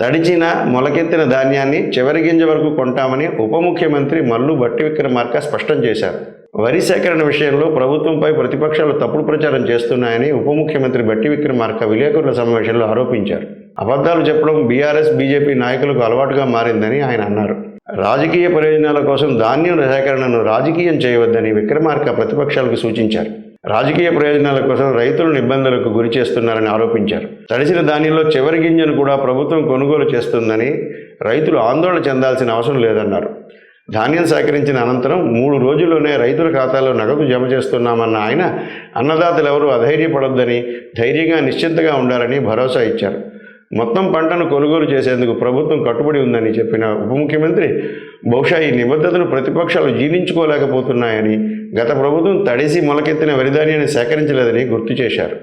తడిచిన మొలకెత్తిన ధాన్యాన్ని చివరి గింజ వరకు కొంటామని ఉప ముఖ్యమంత్రి మల్లు భట్టి విక్రమార్క స్పష్టం చేశారు. వరి సేకరణ విషయంలో ప్రభుత్వంపై ప్రతిపక్షాలు తప్పుడు ప్రచారం చేస్తున్నాయని ఉప ముఖ్యమంత్రి బట్టి విక్రమార్క విలేకరుల సమావేశంలో ఆరోపించారు. అబద్ధాలు చెప్పడం బీఆర్ఎస్ బీజేపీ నాయకులకు అలవాటుగా మారిందని ఆయన అన్నారు. రాజకీయ ప్రయోజనాల కోసం ధాన్యం సేకరణను రాజకీయం చేయవద్దని విక్రమార్క ప్రతిపక్షాలకు సూచించారు. రాజకీయ ప్రయోజనాల కోసం రైతులను ఇబ్బందులకు గురి చేస్తున్నారని ఆరోపించారు. తడిసిన ధాన్యంలో చివరి గింజను కూడా ప్రభుత్వం కొనుగోలు చేస్తుందని రైతులు ఆందోళన చెందాల్సిన అవసరం లేదన్నారు. ధాన్యం సేకరించిన అనంతరం మూడు రోజుల్లోనే రైతుల ఖాతాలో నగదు జమ చేస్తున్నామన్న ఆయన అన్నదాతలు ఎవరూ అధైర్యపడొద్దని ధైర్యంగా నిశ్చింతగా ఉండాలని భరోసా ఇచ్చారు. మొత్తం పంటను కొనుగోలు చేసేందుకు ప్రభుత్వం కట్టుబడి ఉందని చెప్పిన ఉప ముఖ్యమంత్రి బహుశా ఈ నిబద్ధతను ప్రతిపక్షాలు జీర్ణించుకోలేకపోతున్నాయని గత ప్రభుత్వం తడిసి మొలకెత్తిన వరిధాన్యాన్ని సేకరించలేదని గుర్తు చేశారు.